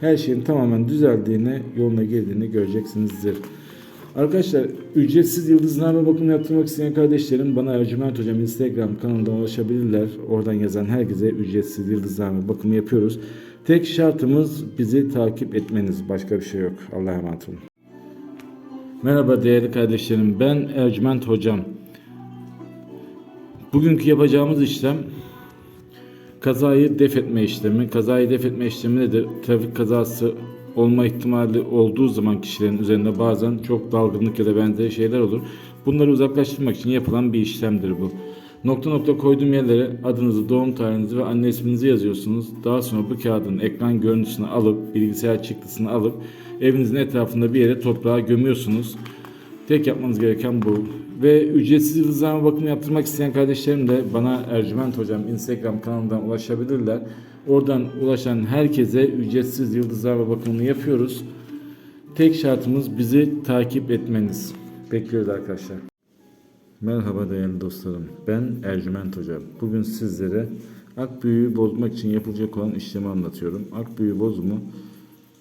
her şeyin tamamen düzeldiğini, yoluna girdiğini göreceksinizdir. Arkadaşlar ücretsiz yıldızname bakımı yaptırmak isteyen kardeşlerim bana Ercüment Hocam Instagram kanalından ulaşabilirler. Oradan yazan herkese ücretsiz yıldızname bakımı yapıyoruz. Tek şartımız bizi takip etmeniz. Başka bir şey yok. Allah'a emanet olun. Merhaba değerli kardeşlerim. Ben Ercüment Hocam. Bugünkü yapacağımız işlem kazayı def etme işlemi. Kazayı def etme işlemi nedir? Trafik kazası olma ihtimali olduğu zaman kişilerin üzerinde bazen çok dalgınlık ya da benzeri şeyler olur. Bunları uzaklaştırmak için yapılan bir işlemdir bu. Nokta nokta koyduğum yerlere adınızı, doğum tarihinizi ve anne isminizi yazıyorsunuz. Daha sonra bu kağıdın ekran görüntüsünü alıp, bilgisayar çıktısını alıp evinizin etrafında bir yere toprağa gömüyorsunuz. Tek yapmanız gereken bu. Ve ücretsiz yıldızlama bakımı yaptırmak isteyen kardeşlerim de bana Ercüment Hocam Instagram kanalından ulaşabilirler. Oradan ulaşan herkese ücretsiz yıldızlama bakımını yapıyoruz. Tek şartımız bizi takip etmeniz. Bekliyoruz arkadaşlar. Merhaba değerli dostlarım. Ben Ercüment Hocam. Bugün sizlere ak büyüğü bozmak için yapılacak olan işlemi anlatıyorum. Ak büyüğü bozumu